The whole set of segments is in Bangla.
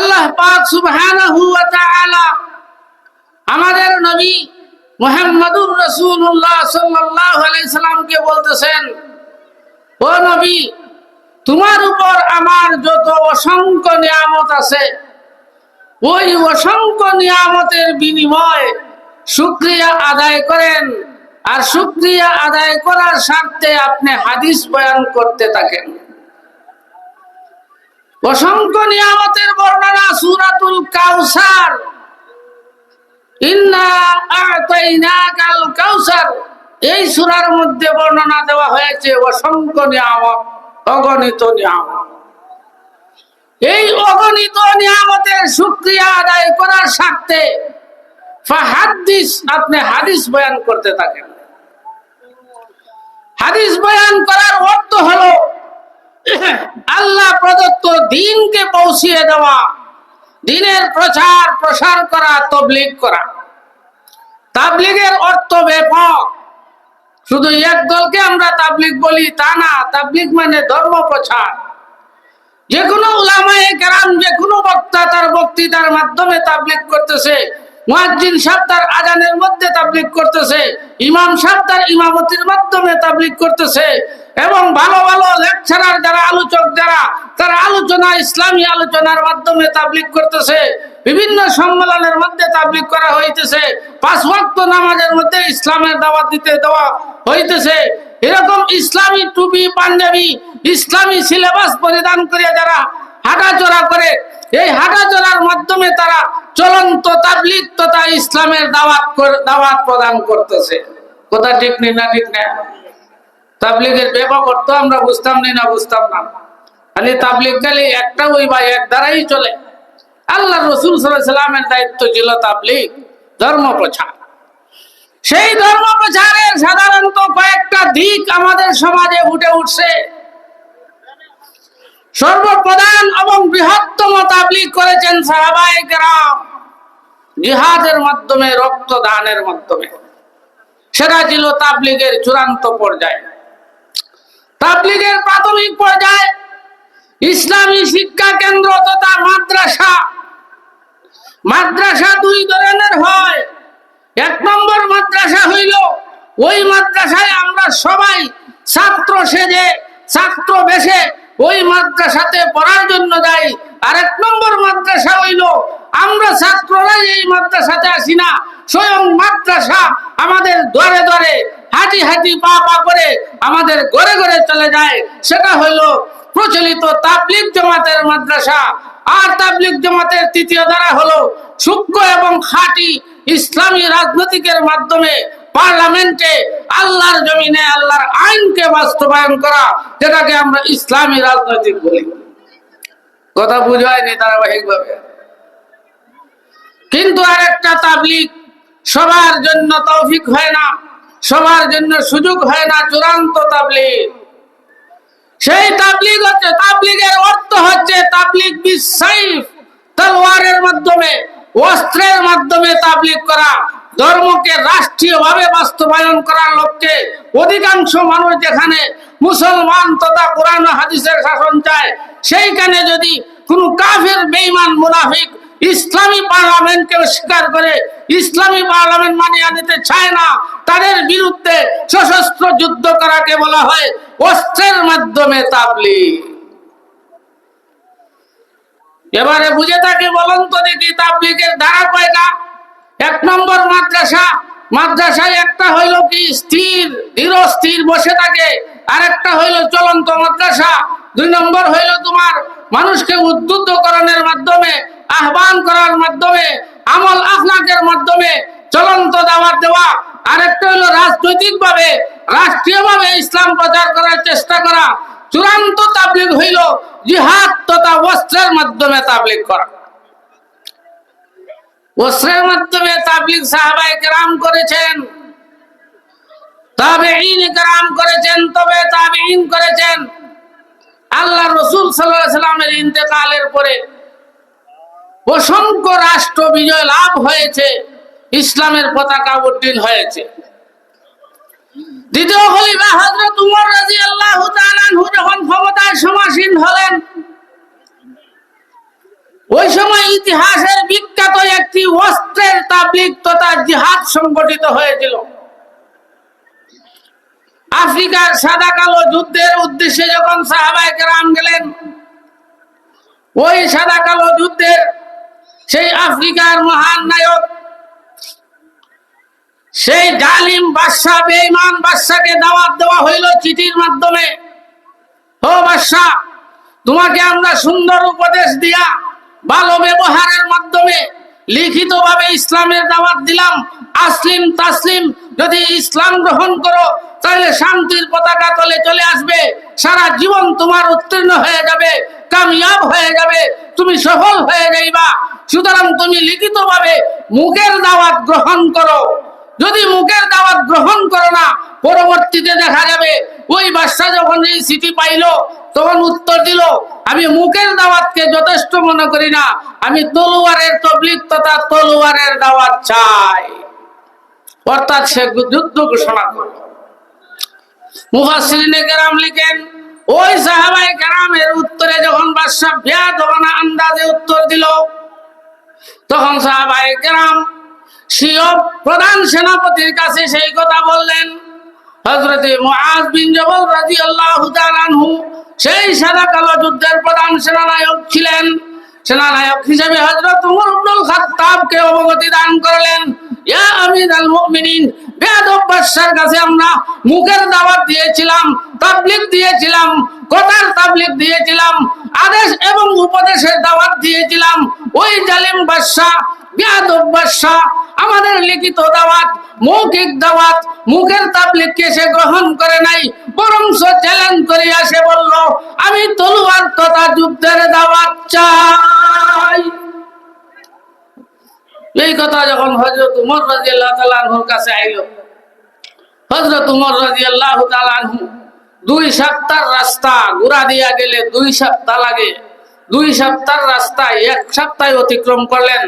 আল্লাহ পাক সুবহানাহু ওয়া তাআলা আমাদের নবী মুহাম্মদুর রাসূলুল্লাহ সাল্লাল্লাহু আলাইহি সাল্লামকে বলতেছেন, ও নবী, তোমার উপর আমার যত অসংখ্য নিয়ামত আছে, ওই অসংখ্য নিয়ামতের বিনিময়ে শুক্রিয়া আদায় করেন। আর শুক্রিয়া আদায় করার স্বার্থে আপনি হাদিস বয়ান করতে থাকেন। অসংখ্য নিয়ামতের বর্ণনা সুরাতুল কাউসার এই সূরার মধ্যে বর্ণনা দেওয়া হয়েছে অসংখ্য নিয়ামত, অগণিত নিয়ামত। এই অগণিত নিয়ামতের শুকরিয়া আদায় করার স্বার্থে ফাহাদিস আপনি হাদিস বয়ান করতে থাকেন। হাদিস বয়ান করার অর্থ হলো আল্লাহ প্রদত্ত দিনকে পৌঁছিয়ে দেওয়া, দিনের প্রচার, প্রসার করা, তবলিগ করা। তাবলিগের অর্থ ব্যাপক। শুধু এক দলকে আমরা তাবলিগ বলি তা না, তাবলিগ মানে ধর্ম প্রচার। যে কোনো উলামায়ে কেরাম, যে কোনো বক্তা তার বক্তৃতার মাধ্যমে তাবলিগ করতেছে। মুয়াজ্জিন সাহেব তার আজানের মধ্যে তাবলিগ করতেছে। ইমাম সাহেব তার ইমামতির মাধ্যমে তাবলিগ করতেছে। এবং ভালো ভালো লেকচারার যারা, আলোচক যারা, তারা আলোচনা, ইসলামী আলোচনার মাধ্যমে তাবলিগ করতেছে। বিভিন্ন সম্মেলনের মধ্যে তাবলিগ করা হইতেছে। পাঁচ নামাজের মধ্যে ইসলামের দাওয়াত দিতে দেওয়া হইতেছে। এরকম ইসলামী টুপি পাঞ্জাবি, ইসলামী সিলেবাস পরিধান করে যারা হাঁটাচলা করে, এই হাঁটাচলার মাধ্যমে তারা চলন্ত তাবলিগ তথা ইসলামের দাওয়াত দাওয়াত প্রদান করতেছে। কথা ঠিক নেই না ঠিক না? তাবলিগের ব্যাপক অর্থ আমরা বুঝতাম নি না বুঝতাম না। খালি তাবলিগ খালি একটা ওই বা এক দ্বারাই চলে। আল্লাহ রসুল সাল্লামের দায়িত্ব ছিল তাবলিগ, ধর্ম প্রচার। সেই ধর্ম প্রচারের সাধারণত কয়েকটা দিক আমাদের সমাজে উঠে উঠছে। সর্বপ্রধান এবং বৃহত্তম তাবলিগ করেছেন সাহাবায়ে কেরাম। জিহাদের মাধ্যমে, রক্তদানের মাধ্যমে। সেটা ছিল তাবলিগের চূড়ান্ত পর্যায়ে। তাবলিগের প্রাথমিক পর্যায়ে ইসলামী শিক্ষা কেন্দ্র তথা মাদ্রাসা। মাদ্রাসা দুই ধরনের হয়। এক নম্বর মাদ্রাসা হইল, ওই মাদ্রাসায় আমরা সবাই ছাত্র সেজে, ছাত্র বেশে ওই মাদ্রাসাতে পড়ার জন্য যাই। আর এক নম্বর মাদ্রাসা হইল। আমরা ছাত্ররাই এই মাদ্রাসাতে আসি না। স্বয়ং মাদ্রাসা আমাদের দরে দরে, হাঁটি হাঁটি পা পা করে আমাদের ঘরে ঘরে চলে যায়। সেটা হইল প্রচলিত তাবলিগ জামাতের মাদ্রাসা। আর তাবলিগ জামাতের তৃতীয় ধারা হলো সূক্ষ্ম এবং খাঁটি ইসলামী রাজনৈতিকের মাধ্যমে পার্লামেন্টে আল্লাহর জমিনে, আল্লাহর আইনকে বাস্তবায়ন করা, যেটাকে আমরা ইসলামী রাজনৈতিক বলি। কথা বুঝায়নি ধারাবাহিকভাবে। কিন্তু আরেকটা তাবলিগ, সবার জন্য তৌফিক হয় না, সবার জন্য সুযোগ হয় না চূড়ান্ত তাবলিগ। সেই তাবলিগ হচ্ছে, তাবলিগের অর্থ হচ্ছে তাবলিগ বিসাইফ তলোয়ারের মাধ্যমে, অস্ত্রের মাধ্যমে তাবলিগ করা, ধর্মকে রাষ্ট্রীয়ভাবে বাস্তবায়ন করার লক্ষ্যে অধিকাংশ মানুষ যেখানে মুসলমান তথা কোরআন হাদিসের শাসন চায় সেইখানে যদি কোনো কাফের, বেঈমান, মুনাফিক ইসলামী পার্লামেন্টকে স্বীকার করে, ইসলামী পার্লামেন্ট মানিয়ে নিতে চায় না, তাদের বিরুদ্ধে সশস্ত্র যুদ্ধ করাকে বলা হয় অস্ত্রের মাধ্যমে তাবলিগ। এবারে বুঝে থাকে, বলুন তো দেখি তাবলিগের ধারা কয়টা এক নম্বর মাদ্রাসা, মাদ্রাসায় একটা হইল কি স্থির, ধীর স্থির বসে থাকে, আরেকটা হইল চলন্ত মাদ্রাসা। দুই নম্বর হইল তোমার মানুষকে উদ্বুদ্ধ করণের মাধ্যমে, আহ্বান করার মাধ্যমে, আমল আখলাকের মাধ্যমে চলন্ত দাওয়াত দেওয়া। আরেকটা হইল রাজনৈতিক ভাবে রাষ্ট্রীয় ভাবে ইসলাম প্রচার করার চেষ্টা করা। চূড়ান্ত তাবলিগ হইল জিহাদ তথা অস্ত্রের মাধ্যমে তাবলিগ করা। অস্ত্রের মাধ্যমে তাবলিগ সাহাবায়ে কেরাম করেছেন। তাবেঈন কেরাম করেছেন, তবে তাবেঈন করেছেন। আল্লাহ রসুল আলাইহি সাল্লামের ইন্তেকালের পরে অসংখ্য রাষ্ট্র বিজয় লাভ হয়েছে, ইসলামের পতাকা উড্ডীন হয়েছে। দ্বিতীয় খলিফা হযরত উমর তাআলা আনহু যখন ক্ষমতায় সমাসীন হলেন, ওই সময় ইতিহাসের বিখ্যাত একটি অস্ত্রের তাবলিক তথা জিহাদ সংগঠিত হয়েছিল। আফ্রিকার সাদা কালো যুদ্ধের উদ্দেশ্যে যখন সাহাবাই কেরাম গেলেন, ওই সাদা কালো যুদ্ধের সেই আফ্রিকার মহান নায়ক, সেই জালিম বাদশাহ, বেঈমান বাদশাকে দাওয়াত দেওয়া হইল চিঠির মাধ্যমে। ও বাদশাহ, তোমাকে আমরা সুন্দর উপদেশ দিয়া ভালো ব্যবহারের মাধ্যমে লিখিতভাবে ইসলামের দাওয়াত দিলাম। আসলিম তাসলিম যদি ইসলাম গ্রহণ করো, তাহলে শান্তির পতাকা তলে চলে আসবে। সারা জীবন তোমার উত্তীর্ণ হয়ে যাবে, কামিয়াব হয়ে যাবে, তুমি সফল হয়ে যাইবা। সুতরাং তুমি লিখিতভাবে মুখের দাওয়াত গ্রহণ করো। যদি মুখের দাওয়াত গ্রহণ করো না, পরবর্তীতে দেখা যাবে, ওই বাদশা যখন এই চিঠি পাইলো, তখন উত্তর দিল, আমি মুখের দাওয়াতকে যথেষ্ট মনে করি না। আমি তলোয়ারের তবলিক তথা তলোয়ারের দাওয়াত চাই। অর্থাৎ সে যুদ্ধ ঘোষণা করল। কেরাম লিখেন, ওই সাহাবাই উত্তরে যখন হবানা আন্দাজে উত্তর তখন সাহাবাই প্রধান সেনাপতির কাছে সেই কথা বললেন। হজরতে বিন আনহু সেই কালো যুদ্ধের প্রধান সেনানায়ক ছিলেন। সেনানায়ক হিসেবে হজরত উমর ইবনুল খাত্তাবকে অবগতি দান করলেন। মুখের দাওয়াত দিয়েছিলাম দিয়েছিলাম, কথার দিয়েছিলাম, আদেশ এবং উপদেশের দাওয়াত দিয়েছিলাম। ওই আমাদের লিখিত দাওয়াত, মৌখিক দাওয়াত, মুখের তাবলিগকে সে গ্রহণ করে নাই বরং চ্যালেঞ্জ করিয়া সে বলল, আমি তলুয়ার তথা যুদ্ধের দাওয়াত চাই। এই কথা যখন হজরত উমর রাজিয়াল্লাহ তালাহুর কাছে আইল হজরত উমর রাজিয়াল্লাহ তালাহু দুই সপ্তাহ রাস্তা ঘুরা দিয়া গেলে দুই সপ্তাহ লাগে। দুই সপ্তাহ রাস্তায় এক সপ্তাহ অতিক্রম করলেন।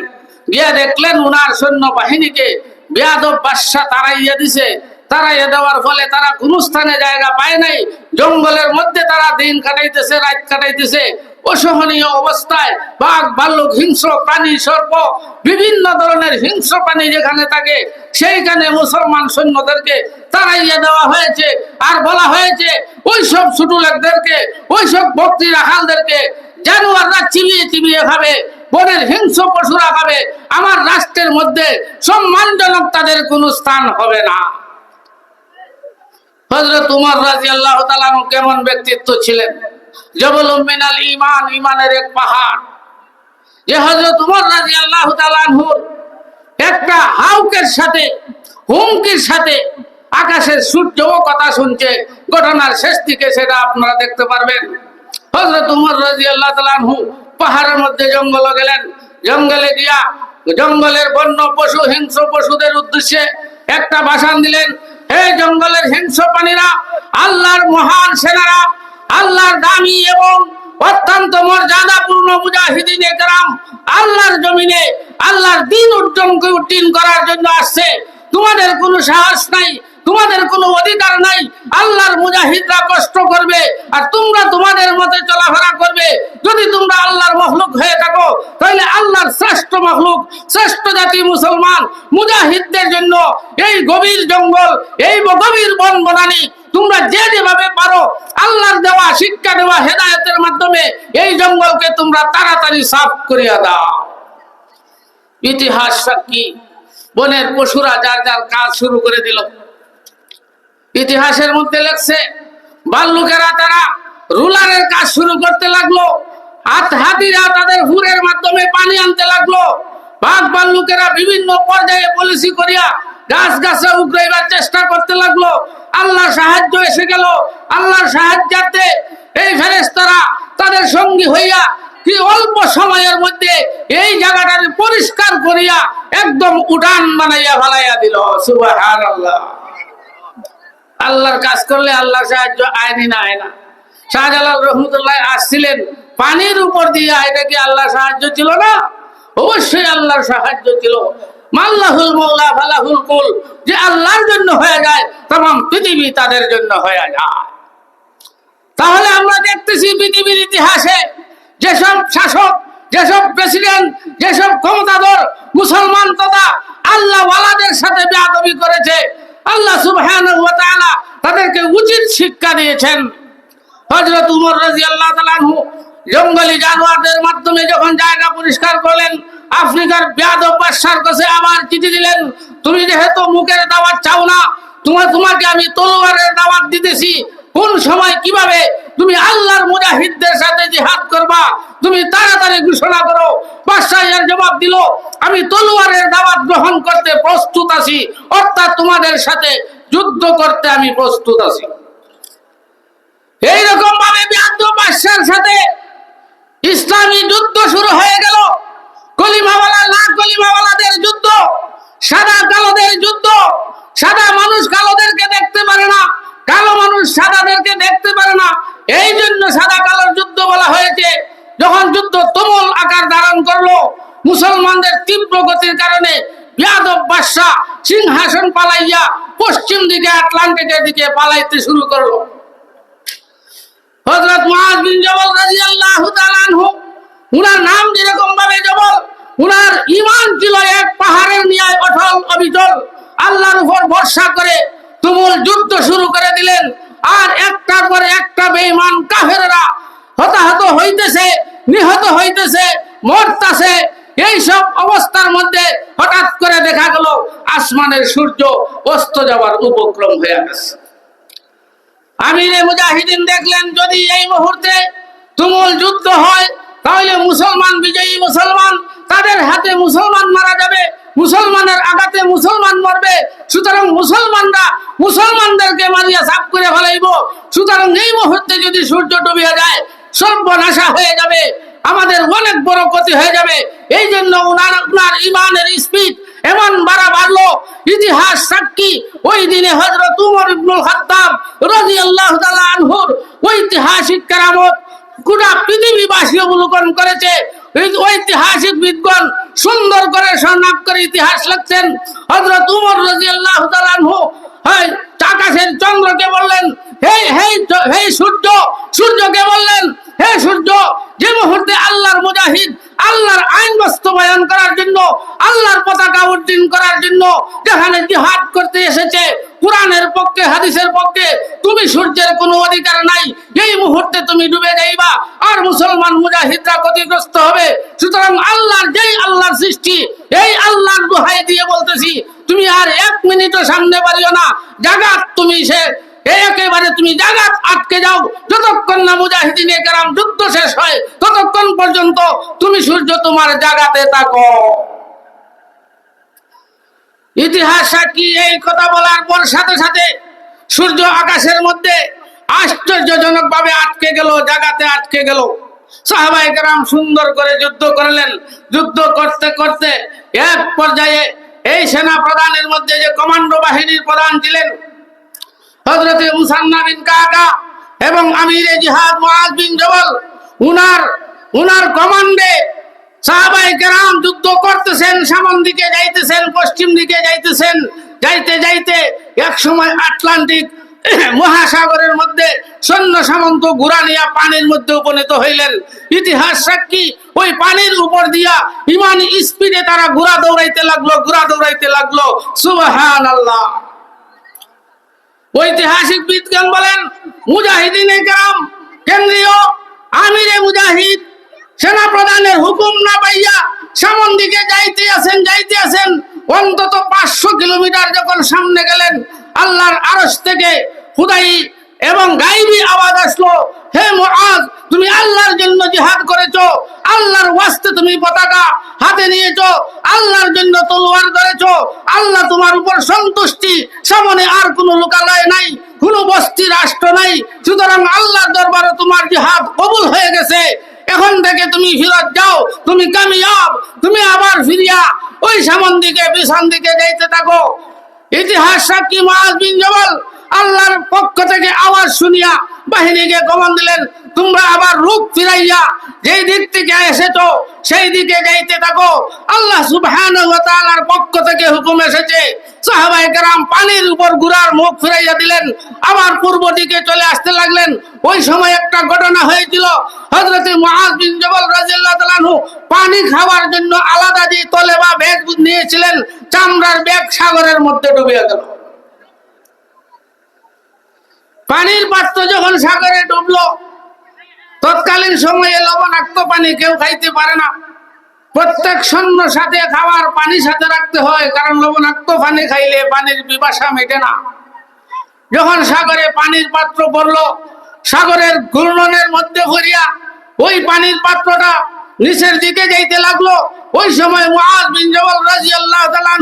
গিয়া দেখলেন উনার সৈন্য বাহিনীকে বেয়াদব বাদশাহ তারাইয়া দিছে। তারাইয়া দেওয়ার ফলে তারা কোনো স্থানে জায়গা পায় নাই। জঙ্গলের মধ্যে তারা দিন কাটাইতেছে, রাত কাটাইতেছে। অসহনীয় অবস্থায় বাঘ, ভাল্লুক, হিংস্র প্রাণী, সর্প, বিভিন্ন ধরনের হিংস্র প্রাণী যেখানে থাকে, সেইখানে মুসলমান সৈন্যদেরকে তারাইয়া দেওয়া হয়েছে। আর বলা হয়েছে, ওইসব ছোটলোকদেরকে ওইসব ভক্তি রাখালদেরকে, জানোয়াররা চিবিয়ে চিবিয়ে খাবে, বনের হিংস্র পশুরা খাবে। আমার রাষ্ট্রের মধ্যে সম্মানজনক তাদের কোনো স্থান হবে না। হজরত উমর রাজি আল্লাহ কেমন ব্যক্তিত্ব ছিলেন? জবল মিনাল ইমান ইমানের ঘটনার শেষ দিকে সেটা আপনারা দেখতে পারবেন। হজরত উমর রাজি আল্লাহ তালানহু পাহাড়ের মধ্যে জঙ্গল গেলেন। জঙ্গলে গিয়া জঙ্গলের বন্য পশু, হিংস্র পশুদের উদ্দেশ্যে একটা ভাষণ দিলেন, হে জঙ্গলের হিংস্র প্রাণীরা, আল্লাহর মহান সেনারা আল্লাহর দামি এবং অত্যন্ত মর্যাদাপূর্ণ মুজাহিদিন একরাম আল্লাহর জমিনে আল্লাহর দিন উজ্জ্বলকে উড্ডীন করার জন্য আসছে। তোমাদের কোনো সাহস নাই, তোমাদের কোনো অধিকার নাই। আল্লাহর মুজাহিদরা কষ্ট করবে আর তোমরা তোমাদের মতে চলাফেরা করবে। যদি তোমরা আল্লাহর মখলুক হয়ে থাকো, তাহলে আল্লাহর শ্রেষ্ঠ মখলুক, শ্রেষ্ঠ জাতি মুসলমান মুজাহিদদের জন্য এই গভীর জঙ্গল, এই গভীর বন বনানি তোমরা যে যেভাবে পারো, আল্লাহর দেওয়া শিক্ষা দেওয়া হেদায়তের মাধ্যমে এই জঙ্গলকে তোমরা তাড়াতাড়ি সাফ করিয়া দাও। ইতিহাস সাক্ষী, বনের পশুরা যার যার কাজ শুরু করে দিল। ইতিহাসের মধ্যে লেখছে বাল্লুকেরা তারা রুলারের কাজ শুরু করতে লাগল, হাত হাতিরা তাদের হুরের মাধ্যমে পানি আনতে লাগল। বাঘ বাল্লুকেরা বিভিন্ন পর্যায়ে পলিসি করিয়া গাছ গাছে উগড়াইবার চেষ্টা করতে লাগল। আল্লাহ সাহায্য এসে গেল। আল্লাহর সাহায্যার্থে এই ফেরেস্তারা তাদের সঙ্গী হইয়া কি অল্প সময়ের মধ্যে এই জায়গাটাকে পরিষ্কার করিয়া একদম উঠান বানাইয়া ফেলাইয়া দিল। সুবাহ আল্লাহ আল্লাহর কাজ করলে আল্লাহ সাহায্য আয়নি না আয় না শাহজালাল রহমতুল্লাহ আসছিলেন, পানির উপর দিয়ে এটা কি আল্লাহ সাহায্য ছিল না? অবশ্যই আল্লাহর সাহায্য ছিল। মাল্লাহুল মোল্লা ফালাহুল কুল। যে আল্লাহর জন্য হয়ে যায় তখন পৃথিবী তাদের জন্য হয়ে যায়। তাহলে আমরা দেখতেছি পৃথিবীর ইতিহাসে যেসব শাসক, যেসব প্রেসিডেন্ট, যেসব ক্ষমতাধর, মুসলমান তথা আল্লাহ ওয়ালাদের সাথে বেয়াদবি করেছে, আল্লাহ সুবহানাহু ওয়া তাদেরকে উচিত শিক্ষা দিয়েছেন। হজরত উমর তাআলা আনহু, জঙ্গলি জানোয়ারদের মাধ্যমে যখন জায়গা পরিষ্কার করলেন, আফ্রিকার বেয়াদব বাদশার কাছে আবার চিঠি দিলেন, তুমি যেহেতু মুখের দাওয়াত চাও না তোমার তোমাকে আমি তলোয়ারের দাওয়াত দিতেছি। কোন সময় কীভাবে? তুমি আল্লাহর মুজাহিদদের সাথে জিহাদ করবা। তুমি তাড়াতাড়ি ঘোষণা করো। বাদশাহ এর জবাব দিল, আমি তলোয়ারের দাওয়াত গ্রহণ করতে প্রস্তুত আছি, অর্থাৎ তোমাদের সাথে যুদ্ধ করতে আমি প্রস্তুত আছি। এইরকম ভাবে বাদশার সাথে ইসলামী যুদ্ধ শুরু হয়ে গেল। কলিমাওয়ালা, না কলিমাওয়ালাদের যুদ্ধ, সাদা কালোদের যুদ্ধ, সাদা মানুষ কালোদেরকে দেখতে পারে না, কালো মানুষ সাদাদেরকে দেখতে পারে না। এই জন্য সাদা কালোর যুদ্ধ বলা হয়েছে। যখন যুদ্ধ তুমুল আকার ধারণ করল, মুসলমানদের তীব্র গতির কারণে বাদশাহ সিংহাসন পালাইয়া পশ্চিম দিকে, আটলান্টিকের দিকে পালাইতে শুরু করল। হযরত মুআজ বিন জবল তাআলা আনহু, উনার নাম যেরকম ভাবে জবল উনার ঈমান ছিল এক পাহাড়ের ন্যায় অটল অবিচল, আল্লাহর উপর ভরসা করে তুমুল যুদ্ধ শুরু করে দিলেন। আর একটার পর একটা বেঈমান কাফেররা হতাহত হইতেছে, নিহত হইতেছে, মরতাছে। এই সব অবস্থার মধ্যে হঠাৎ করে দেখা গেল, আসমানের সূর্য অস্ত যাওয়ার উপক্রম হয়ে গেছে। আমিরে মুজাহিদিন দেখলেন, যদি এই মুহূর্তে তুমুল যুদ্ধ হয়, তাহলে মুসলমান, বিজয়ী মুসলমান, তাদের হাতে মুসলমান মারা যাবে, মুসলমানের আঘাতে মুসলমান মরবে, সুতরাং মুসলমানরা মুসলমানদেরকে মারিয়া সাফ করে ফেলাইব। সুতরাং এই মুহূর্তে যদি সূর্য ডুবিয়ে যায়, সর্বনাশা হয়ে যাবে, আমাদের অনেক বড় ক্ষতি হয়ে যাবে। এই জন্য উনার উনার ইমানের স্পিড এমন বাড়া বাড়লো ইতিহাস সাক্ষী, ওই দিনে হজরত উমর ইবনুল খাত্তাব রাদিয়াল্লাহু তাআলা আনহুর ঐতিহাসিক কেরামত গোটা পৃথিবীবাসী অবলোকন করেছে। ঐতিহাসিক বিদ্বান সুন্দর করে স্বর্ণাপ করে ইতিহাস লিখছেন। হজরত উমর রাদিয়াল্লাহু তাআলা আনহু, হয়, আকাশের চন্দ্রকে বললেন, হে হে হে সূর্য, সূর্যকে বললেন, হে সূর্য, যে মুহূর্তে আল্লাহর মুজাহিদ আল্লাহর আইন বাস্তবায়ন করার জন্য, আল্লাহর পতাকা উড্ডীন করার জন্য যেখানে জিহাদ করতে এসেছে, কোরআনের পক্ষে, হাদিসের পক্ষে, তুমি সূর্যের কোনো অধিকার নাই, এই মুহূর্তে তুমি ডুবে যাইবা, আর মুসলমান মুজাহিদরা ক্ষতিগ্রস্ত হবে। সুতরাং আল্লাহর যেই আল্লাহর সৃষ্টি, এই আল্লাহর দোহাই দিয়ে বলতেছি, তুমি আর এক মিনিটও সামনে পারিও না, জাগাত তুমি সে একেবারে তুমি জাগাত আটকে যাও। যতক্ষণ না মুজাহিদিনে কেরাম যুদ্ধ শেষ হয়, ততক্ষণ পর্যন্ত তুমি সূর্য তোমার জাগাতে থাকো। ইতিহাস সাক্ষী, এই কথা বলার পর সাথে সাথে সূর্য আকাশের মধ্যে আশ্চর্যজনক ভাবে আটকে গেল, জাগাতে আটকে গেল। সাহাবাই কেরাম সুন্দর করে যুদ্ধ করলেন। যুদ্ধ করতে করতে এক পর্যায়ে এই সেনা প্রধানের মধ্যে যে কমান্ডো বাহিনীর প্রধান ছিলেন হজরতে মুসান্না বিন কাকা এবং আমিরে জিহাদ মুআজ বিন জবল, উনার উনার কমান্ডে সাহাবাই কেরাম যুদ্ধ করতেছেন, সামন দিকে যাইতেছেন, পশ্চিম দিকে যাইতেছেন, যাইতে যাইতে এক সময় আটলান্টিক মহাসাগরের মধ্যে সৈন্য সামন্ত ঘোড়া নিয়া পানির মধ্যে উপনীত হইলেন। ইতিহাস সাক্ষী, ওই পানির উপর দিয়া ইমান স্পিডে তারা ঘোড়া দৌড়াইতে লাগল ঘোড়া দৌড়াইতে লাগল। সুবহান আল্লাহ ঐতিহাসিক বিজ্ঞান বলেন মুজাহিদিন গ্রাম কেন্দ্রীয় আমিরে মুজাহিদ সেনা প্রধানের হুকুম না পাইয়া সামন দিকে যাইতে আছেন যাইতে আছেন, অন্তত পাঁচশো কিলোমিটার যখন সামনে গেলেন, আল্লাহর আরস থেকে খুদাই এবং গাইবি আওয়াজ আসলো, হে মুআজ তুমি আল্লাহর জন্য জিহাদ করেছ, আল্লাহর ওয়াস্তে তুমি পতাকা হাতে নিয়েছো, আল্লাহর জন্য তলোয়ার ধরেছো, আল্লাহ তোমার উপর সন্তুষ্টি, সামনে আর কোনো লোকালয় নাই, কোনো বস্তি রাষ্ট্র নাই, সুতরাং আল্লাহর দরবারে তোমার জিহাদ কবুল হয়ে গেছে। এখন থেকে তুমি ফিরত যাও, তুমি কামিয়াব, তুমি আবার ফিরিয়া ওই সামন দিকে, পিছন দিকে যাইতে থাকো। ইতিহাস সাক্ষী মাস বিন জবল, আল্লাহর পক্ষ থেকে আওয়াজ শুনিয়া বাহিনীকে কমান দিলেন তোমরা আবার রূপ ফিরাইয়া যেই দিক থেকে এসেছ, সেই দিকে যাইতে থাকো। আল্লাহ তাআলার পক্ষ থেকে হুকুম এসেছে, সাহাবায়ে কেরাম পানির উপর গুড়ার মুখ ফিরাইয়া দিলেন। আবার পূর্ব দিকে চলে আসতে লাগলেন। ওই সময় একটা ঘটনা হয়েছিল। হযরত মুআজ বিন জবল রাদিয়াল্লাহু পানি খাওয়ার জন্য আলাদা যে তলে বা ব্যাগ নিয়েছিলেন, চামড়ার ব্যাগ সাগরের মধ্যে ডুবে গেল পানির পাত্র যখন সাগরে ডুবলো তৎকালীন সময়ে লবণাক্ত পানি কেউ খাইতে পারে না। প্রত্যেক সৈন্য সাথে খাওয়ার পানি সাথে রাখতে হয়, কারণ লবণাক্ত পানি খাইলে পানির বিবাসা মেটে না। যখন সাগরে পানির পাত্র পড়ল, সাগরের ঘূর্ণনের মধ্যে ভরিয়া ওই পানির পাত্রটা নিচের দিকে যাইতে লাগল। ওই সময় মুআজ বিন জবল রাদিয়াল্লাহু তাআলা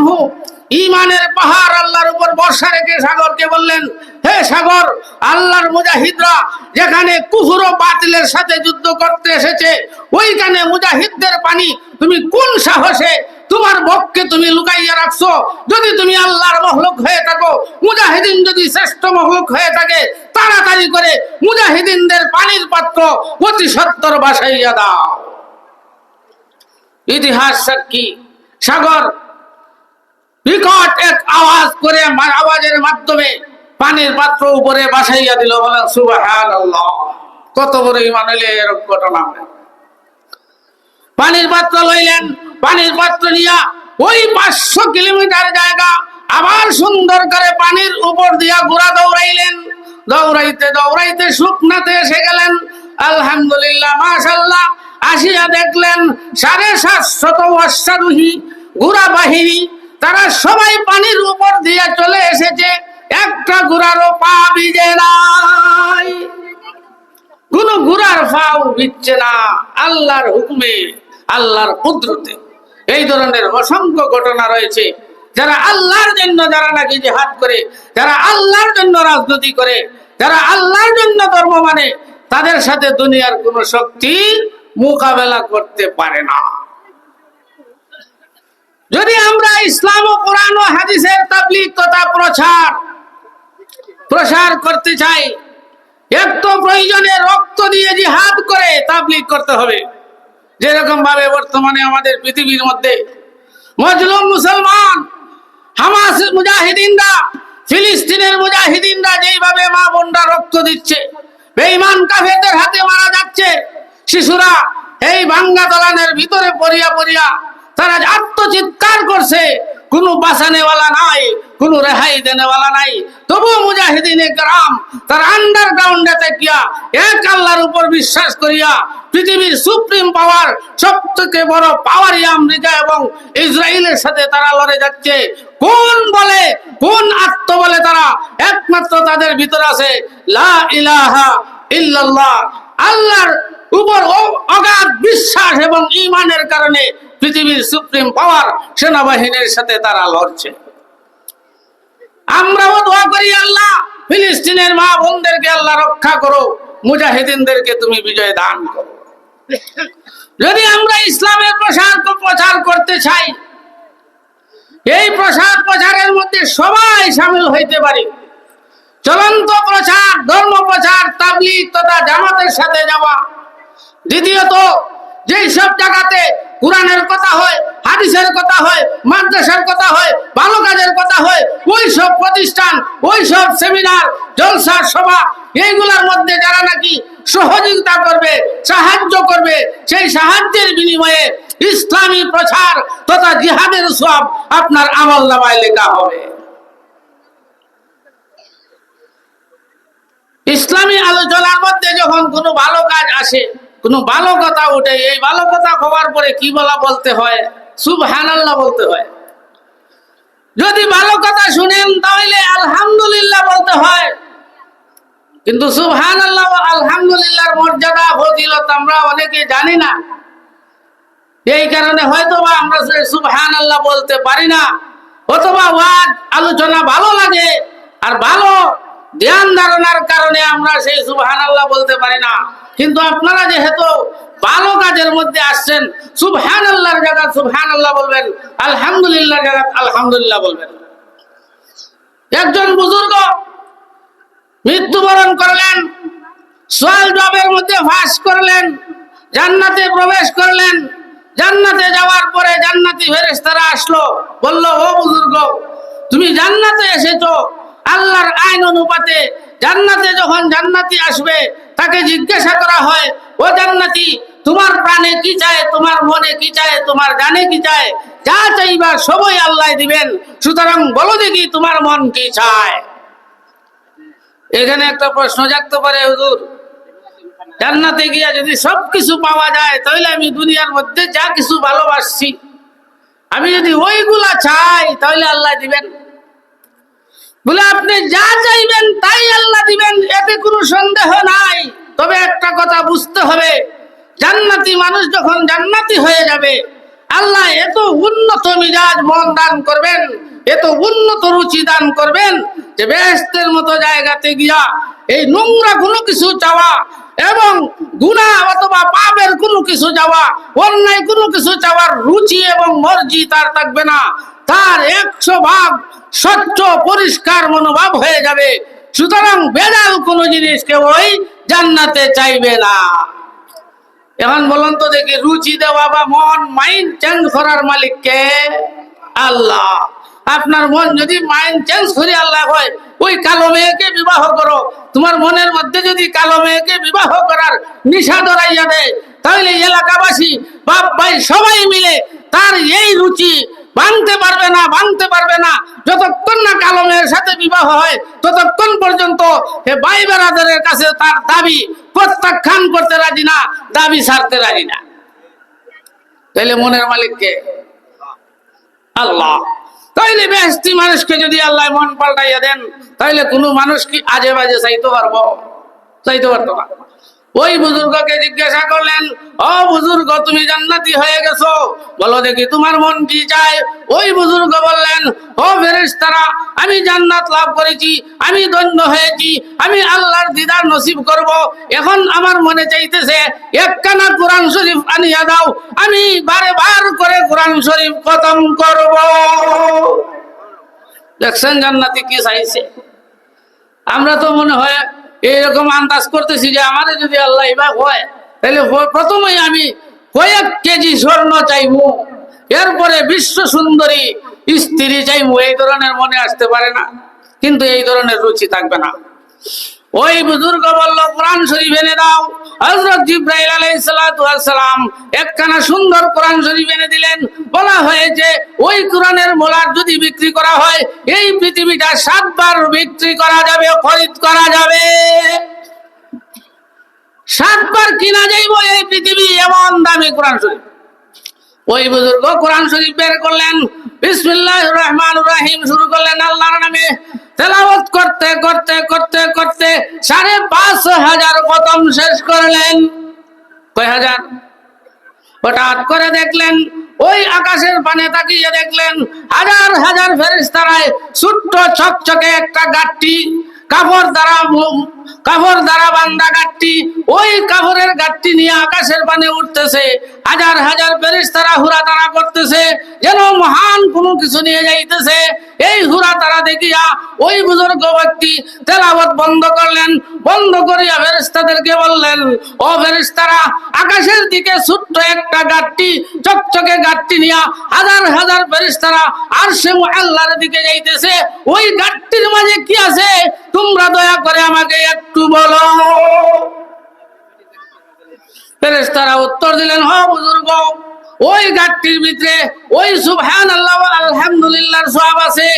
ইমানের পাহাড় আল্লাহর উপর বর্ষা রেখে সাগরকে বললেন হে সাগর, আল্লাহর মুজাহিদরা যেখানে কুহুর ও বাতিলের সাথে যুদ্ধ করতে এসেছে, ওইখানে মুজাহিদদের পানি তুমি কোন সাহসে তোমার বককে তুমি লুকাইয়া রাখছো? যদি তুমি আল্লাহর মহলুক হয়ে থাকো, মুজাহিদিন যদি শ্রেষ্ঠ মহলুক হয়ে থাকে, তাড়াতাড়ি করে মুজাহিদিনদের পানির পাত্র অতি সত্তর বাসাইয়া দাও। ইতিহাস সাক্ষী সাগর বিকট এক আওয়াজ করে আওয়াজের মাধ্যমে পানির পাত্র উপরে বাসাইয়া দিল বলেন সুবহানাল্লাহ, কত বড় ইমান হইলে, এরকম ঘটনা পানির পাত্র লইলেন, পানির পাত্র নিয়া ওই পাঁচশো কিলোমিটার জায়গা আবার সুন্দর করে পানির উপর দিয়া ঘোড়া দৌড়াইলেন। দৌড়াইতে দৌড়াইতে শুকনাতে এসে গেলেন। আলহামদুলিল্লাহ মাশাল্লাহ আসিয়া দেখলেন, সাড়ে সাতশত অশ্বারোহী ঘোড়া বাহিনী তারা সবাই পানির উপর দিয়ে চলে এসেছে। একটা ঘোড়ারও পা ভিজে নাই। কোন ঘোড়ার ফাও দিচ্ছে না, আল্লাহর হুকুমে, আল্লাহর কুদরতে। এই ধরনের অসংখ্য ঘটনা রয়েছে। যারা আল্লাহর জন্য যারা নাকি জিহাদ করে, যারা আল্লাহর জন্য রাজনীতি করে, যারা আল্লাহর জন্য ধর্ম মানে তাদের সাথে দুনিয়ার কোন শক্তি মোকাবেলা করতে পারে না। যদি আমরা ইসলাম ও কোরআন ও হাদিসের তাবলিগ তথা প্রচার প্রসার করতে চাই। এক তো প্রয়োজনে রক্ত দিয়ে জিহাদ করে তাবলিগ করতে হবে। যেরকম ভাবে বর্তমানে আমাদের পৃথিবীর মধ্যে মজলুম মুসলমান, হামাস মুজাহিদিনরা, ফিলিস্তিনের মুজাহিদিনরা যেইভাবে মা বোনরা রক্ত দিচ্ছে, বেঈমান কাফেরদের হাতে মারা যাচ্ছে, শিশুরা এই ভাঙ্গা দলানের ভিতরে পড়িয়া পড়িয়া তারা আত্মচিৎকার করছে। কোনো বাঁচানেওয়ালা নাই, কোনো রেহাই দেনেওয়ালা নাই। তবু মুজাহিদিনে গ্রাম তার আন্ডারগ্রাউন্ডে থাকিয়া এক আল্লাহর উপর বিশ্বাস করিয়া পৃথিবীর সুপ্রিম পাওয়ার সব থেকে বড় পাওয়ারই আমেরিকা এবং ইসরায়েলের সাথে তারা লড়ে যাচ্ছে। কোন বলে, কোন আত্ম বলে তারা, একমাত্র তাদের ভিতরে আছে লা ইলাহা ইল্লাল্লাহ। আল্লাহর উপর অগাধ বিশ্বাস এবং ইমানের কারণে পৃথিবীর সুপ্রিম পাওয়ার সেনাবাহিনীর সাথে তারা লড়ছে। আমরাও দোয়া করি আল্লাহ, ফিলিস্তিনের মা বোনদেরকে আল্লাহ রক্ষা করো, মুজাহিদিনদেরকে তুমি বিজয় দান করো। যদি আমরা ইসলামের প্রসার প্রচার করতে চাই, এই প্রসার প্রচারের মধ্যে সবাই সামিল হইতে পারি। চলন্ত প্রচার, ধর্ম প্রচার, তাবলিগ তথা জামাতের সাথে যাওয়া। দ্বিতীয়ত, যেই সব জায়গাতে কোরআনের কথা হয়, হাদিসের কথা হয়, মাদ্রাসার কথা হয়, ভালো কাজের কথা হয় ওই সব প্রতিষ্ঠান ওই সব সেমিনার জলসা সভা, এইগুলোর মধ্যে যারা নাকি সহযোগিতা করবে, সাহায্য করবে, সেই সাহায্যের বিনিময়ে ইসলামী প্রচার তথা জিহাদের সব আপনার আমল নামায় লেখা হবে। ইসলামী আলোচনার মধ্যে যখন কোনো ভালো কাজ আসে কোনো ভালো কথা ওঠে এই ভালো কথা হওয়ার পরে কি বলা বলতে হয়? সুবহানাল্লাহ বলতে হয়। যদি ভালো কথা শুনেন, তাহলে আলহামদুলিল্লাহ বলতে হয়। কিন্তু সুবহানাল্লাহ আলহামদুলিল্লাহর মর্যাদা, ফজিলত আমরা অনেকে জানি না। এই কারণে হয়তো বা আমরা সুবহান আল্লাহ বলতে পারি না। অথবা ওয়াজ, আলোচনা ভালো লাগে, আর ভালো ধ্যান ধারণার কারণে আমরা সেই সুবহান আল্লাহ বলতে পারি না। কিন্তু আপনারা যেহেতু ভালো কাজের মধ্যে আসছেন সুবহান আল্লাহর জায়গা সুবহান আল্লাহ বলবেন আলহামদুলিল্লাহ জায়গা আলহামদুলিল্লাহ বলবেন। একজন বুজুর্গ মৃত্যুবরণ করলেন, সোয়াল জবের মধ্যে ফাঁস করলেন, জান্নাতে প্রবেশ করলেন, জান্নাতে যাওয়ার পরে জান্নাতি ফেরেশতারা আসলো, বলল, ও বুজুর্গ, তুমি জান্নাতে এসেছ আল্লাহর আইন অনুপাতে জান্নাতে যখন জান্নাতি আসবে, তাকে জিজ্ঞাসা করা হয়, ও জান্নাতি, তোমার প্রাণে কি চায়? তোমার মনে কি চায়? তোমার জানে কি চায়? যা চাইবা সবই আল্লাহ দিবেন। সুতরাং বলো দেখি তোমার মন কি চায়? এখানে একটা প্রশ্ন জাগতে পারে, হুজুর। জান্নাতে গিয়া যদি সবকিছু পাওয়া যায়, তাহলে আমি দুনিয়ার মধ্যে যা কিছু ভালোবাসছি, আমি যদি ওইগুলা চাই, তাহলে আল্লাহ দিবেন। বলে, আপনি যা চাইবেন তাই আল্লাহ দিবেন, এতে কোনো সন্দেহ নাই। তবে একটা কথা বুঝতে হবে, জান্নাতি মানুষ যখন জান্নাতি হয়ে যাবে, আল্লাহ এত উন্নত মিজাজ মন দান করবেন, এত উন্নত রুচি দান করবেন, যে বেহেস্তের মতো জায়গাতে গিয়া এই নোংরা কোনো কিছু চাওয়া এবং গুণা অথবা পাপের কোনো কিছু যাওয়া অন্যায় কোনো কিছু চাওয়ার রুচি এবং মর্জি তার থাকবে না। তার একশো ভাগ স্বচ্ছ, পরিষ্কার মনোভাব হয়ে যাবে। সুতরাং বেড়াল কোনো জিনিস কেউ ওই জান্নাতে চাইবে না। এখন বলুন তো দেখি, রুচি দেওয়া বা মন মাইন্ড চেঞ্জ করার মালিক কে? আল্লাহ। আপনার মন যদি মাইন্ড চেঞ্জ করে আল্লাহ হয়, ওই কালো মেয়েকে বিবাহ করো। তোমার মনের মধ্যে যদি কালো মেয়েকে বিবাহ করার নিশা ধরাইয়া দেয়, তাহলে এলাকাবাসী বাপ ভাই সবাই মিলে তার এই রুচি ভাঙতে পারবে না ভাঙতে পারবে না। যতক্ষণ না কালো মেয়ের সাথে বিবাহ হয়, ততক্ষণ পর্যন্ত হে ভাই বেড়াদের কাছে তার দাবি প্রত্যাখ্যান করতে রাজি না, দাবি ছাড়তে রাজি না। তাহলে মনের মালিককে আল্লাহ। তাইলে বেহস্তি মানুষকে যদি আল্লাহ মন পাল্টাইয়া দেন, তাইলে কোনো মানুষ কি আজে বাজে চাইতে পারব? চাইতে পারতো না। ওই বুজুর্গকে জিজ্ঞাসা করলেন, ও বুজুর্গ, তুমি জান্নাতি হয়ে গেছো। বলো দেখি তোমার মন কি চায়? ওই বুজুর্গ বললেন, ও ফেরেশতারা, আমি জান্নাত লাভ করেছি, আমি ধন্য হয়েছি, আমি আল্লাহর দিদার নসিব করব। এখন আমার মনে চাইতেছে, একখানা কোরআন শরীফ আনিয়া দাও, আমি বারে বার করে কোরআন শরীফ খতম করব। দেখছেন জান্নাতি কি চাইছে? আমরা তো মনে হয় এইরকম আন্দাজ করতেছি যে আমারে যদি আল্লাহ এবার হয়, তাহলে প্রথমেই আমি কয়েক কেজি স্বর্ণ চাইব। এরপরে বিশ্ব সুন্দরী স্ত্রী চাইব। এই ধরনের মনে আসতে পারে না, কিন্তু এই ধরনের রুচি থাকবে না। ওই বুজুর্গ বলল, কোরআন শরীফ এনে দাও। হযরত জিব্রাইল আলাইহিস সালাতু সালাম একখানা সুন্দর কোরআন শরীফ এনে দিলেন। বলা হয়েছে, ওই কোরআনের মোলার যদি বিক্রি করা হয়, এই পৃথিবীটা সাতবার বিক্রি করা যাবে, খরিদ করা যাবে। সাতবার কিনা যাইব এই পৃথিবী এমন দামি কোরআন শরীফ। ওই বুজুর্গ কোরআন শরীফ বের করলেন বিসমিল্লাহ রহমান রাহিম শুরু করলেন আল্লাহর নামে। তেলাওয়াত করতে করতে করতে করতে সাড়ে পাঁচ হাজার খতম শেষ করলেন। কয় হাজার? হঠাৎ করে দেখলেন, ওই আকাশের পানে তাকিয়ে দেখলেন, হাজার হাজার ফেরেশতারায় ছোট্ট ছকছকে একটা গাঠটি কাপড় দ্বারা কাপড় দ্বারা বান্দা গাঠটি ওই কাভরের গাঠটি নিয়ে আকাশের পানে উঠতেছে। হাজার হাজার ফেরেশতারা হুরা তারা করতেছে। যেন মহান কোনো কিছু নিয়ে যাইতেছে। এই হুরা তারা দেখিয়া ওই বুজুর্গ ব্যক্তি তেলাবত বন্ধ করলেন, বন্ধ করিয়া ফেরেশতাদেরকে বললেন, ও ফেরেশতারা, আকাশের দিকে ছোট্ট একটা গাঠটি, চকচকে গাঠটি নিয়া হাজার হাজার ফেরেশতারা আর সে আল্লাহর দিকে যাইতেছে। ওই গাঠটির মাঝে কি আছে? তোমরা দয়া করে আমাকে একটু বলো। ফেরেশতারা উত্তর দিলেন, হ বুজুর্গ। ওই গাঠটির ভিতরে ওই সুবহান আল্লাহ আলহামদুলিল্লাহর সব আছে।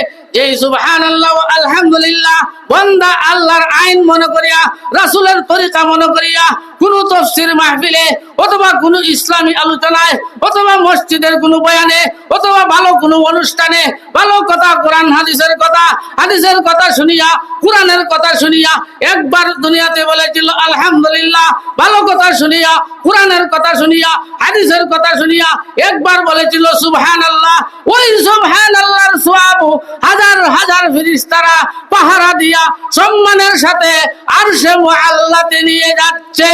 এই সুবহান আল্লাহ আলহামদুলিল্লাহ বন্দা আল্লাহর আইন মনে করিয়া, রাসুলের তরিকা মনে করিয়া কোন তফসির মাহফিলে অথবা কোন ইসলামী আলোচনায়, অথবা মসজিদের কোনো বয়ানে, অথবা ভালো কোনো অনুষ্ঠানে, ভালো কথা কোরআন, হাদিসের কথা হাদিসের কথা শুনিয়া, কোরআনের কথা শুনিয়া, একবার দুনিয়াতে বলেছিল আলহামদুলিল্লাহ। ভালো কথা শুনিয়া, কোরআনের কথা শুনিয়া, হাদিসের কথা শুনিয়া, একবার বলেছিল সুবহান আল্লাহ ওই সুবহান আল্লাহর সওয়াব হাজার হাজার ফেরেশতারা পাহারা দিয়া সম্মানের সাথে আরশে মুআল্লাতে নিয়ে যাচ্ছে।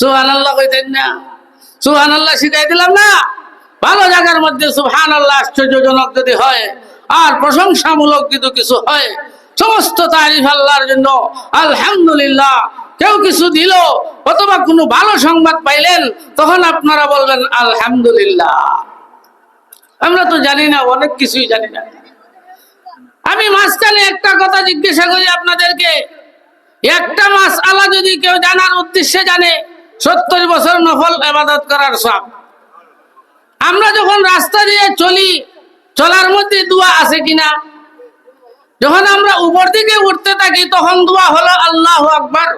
সুবহানাল্লাহ কইতেন না? সুবহানাল্লাহ শিখাই দিলাম না? ভালো জায়গার মধ্যে সুবহানাল্লাহ আশ্চর্যজনক যদি আর প্রশংসামূলক যদি কিছু সমস্ত তারিফ আল্লাহর জন্য, আলহামদুলিল্লাহ। কেউ কিছু দিল অথবা কোনো ভালো সংবাদ পাইলেন, তখন আপনারা বলবেন, আলহামদুলিল্লাহ। আমরা তো জানি না, অনেক কিছুই জানি না। আমি মাঝখানে একটা কথা জিজ্ঞাসা করি আপনাদেরকে একটা মাস আলা যদি কেউ জানার উদ্দেশ্যে জানে, সত্তর বছর নফল এবাদত করার সব। আমরা যখন রাস্তা দিয়ে চলি, চলার মধ্যে দোয়া আছে কিনা? যখন আমরা উপর দিকে উঠতে থাকি, তখন দোয়া হলো আল্লাহ আকবার।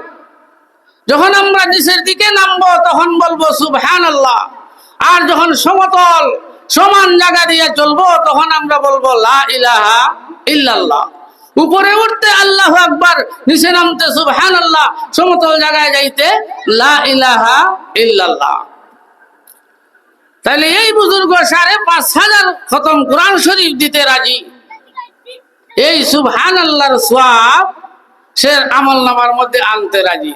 যখন আমরা নিচের দিকে নামবো, তখন বলব সুবহান আল্লাহ আর যখন সমতল, সমান জায়গা দিয়ে চলবো, তখন আমরা বলব লা ইলাহা ইল্লাল্লাহ। উপরে উঠতে আল্লাহ আকবার, নিচে নামতে সুবহান আল্লাহ সমতল জায়গায় যাইতে লা ইলাহা তাহলে এই বুজুর্গ সাড়ে পাঁচ হাজার খতম কোরআন শরীফ দিতে রাজি। এই সুবহান আল্লাহর সোয়াব সে আমল নামার মধ্যে আনতে রাজি।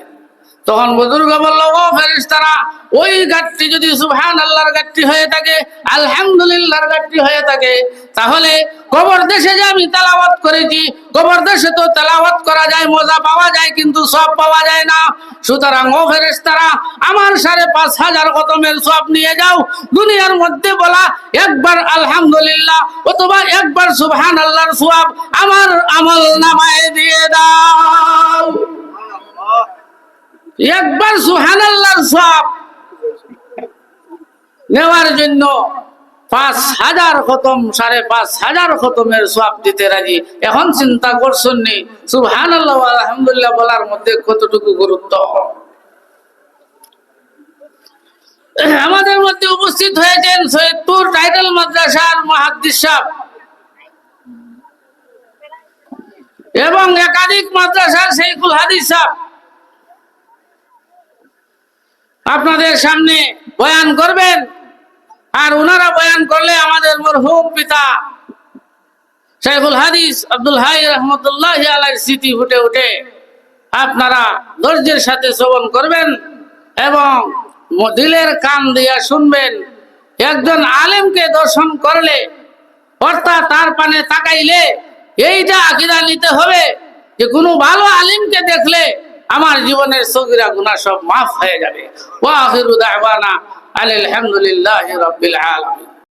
তখন বুজুর্গ বলল, ও ফেরেশতারা, ওই গাছটি যদি সুবহান আল্লাহর গাছটি হয়ে থাকে, আলহামদুলিল্লাহর গাছটি হয়ে থাকে, তাহলে কবর দেশে যে আমি তেলাওয়াত করেছি কবর দেশে তো তেলাওয়াত করা যায়, মজা পাওয়া যায়, কিন্তু সব পাওয়া যায় না। সুতরাং, ও ফেরেশতারা, আমার সাড়ে পাঁচ হাজার খতমের সব নিয়ে যাও, দুনিয়ার মধ্যে বলা, একবার আলহামদুলিল্লাহ, অথবা একবার সুবহান আল্লাহর সোয়াব আমার আমল নামায় দিয়ে দাও। একবার সুহানাল্লাহর সব নেওয়ার জন্য পাঁচ হাজার খতম, সাড়ে পাঁচ হাজার খতমের সব দিতে রাজি। এখন চিন্তা করছেন নি সুহান আল্লাহ আলহামদুলিল্লাহ বলার মধ্যে কতটুকু গুরুত্ব? আমাদের মধ্যে উপস্থিত হয়েছেন সৈয়দপুর টাইটেল মাদ্রাসার মহাদ্দিস সাহেব। এবং একাধিক মাদ্রাসার শেখুল হাদিস সাহেব। আপনাদের সামনে বয়ান করবেন আর ওনারা বয়ান করলে আমাদের মরহুম পিতা শাইখুল হাদিস আব্দুল হাই রহমতুল্লাহ আলাইর স্মৃতি ফুটে উঠে আপনারা ধৈর্যের সাথে শ্রবণ করবেন এবং দিলের কান দিয়া শুনবেন। একজন আলেমকে দর্শন করলে, অর্থাৎ তার পানে তাকাইলে, এইটা আকিদা নিতে হবে যে কোনো ভালো আলিমকে দেখলে আমার জীবনের সগিরা গুণা সব মাফ হয়ে যাবে। ওয়া আখিরু দাওয়ানা আলহামদুলিল্লাহি রাব্বিল আলামিন।